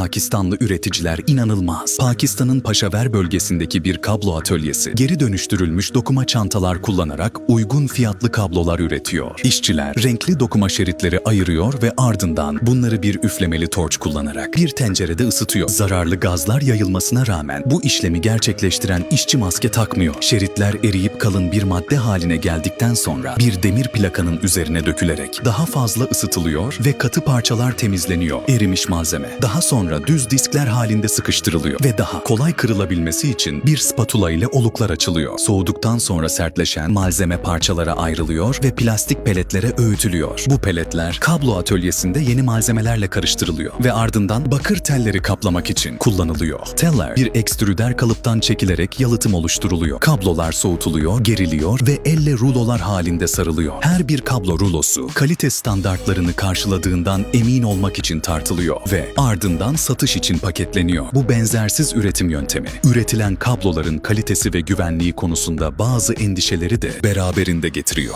Pakistanlı üreticiler inanılmaz. Pakistan'ın Paşaver bölgesindeki bir kablo atölyesi geri dönüştürülmüş dokuma çantalar kullanarak uygun fiyatlı kablolar üretiyor. İşçiler renkli dokuma şeritleri ayırıyor ve ardından bunları bir üflemeli torç kullanarak bir tencerede ısıtıyor. Zararlı gazlar yayılmasına rağmen bu işlemi gerçekleştiren işçi maske takmıyor. Şeritler eriyip kalın bir madde haline geldikten sonra bir demir plakanın üzerine dökülerek daha fazla ısıtılıyor ve katı parçalar temizleniyor. Erimiş malzeme daha sonra düz diskler halinde sıkıştırılıyor ve daha kolay kırılabilmesi için bir spatula ile oluklar açılıyor. Soğuduktan sonra sertleşen malzeme parçalara ayrılıyor ve plastik peletlere öğütülüyor. Bu peletler kablo atölyesinde yeni malzemelerle karıştırılıyor ve ardından bakır telleri kaplamak için kullanılıyor. Teller bir ekstrüder kalıptan çekilerek yalıtım oluşturuluyor. Kablolar soğutuluyor, geriliyor ve elle rulolar halinde sarılıyor. Her bir kablo rulosu kalite standartlarını karşıladığından emin olmak için tartılıyor ve ardından satış için paketleniyor. Bu benzersiz üretim yöntemi, üretilen kabloların kalitesi ve güvenliği konusunda bazı endişeleri de beraberinde getiriyor.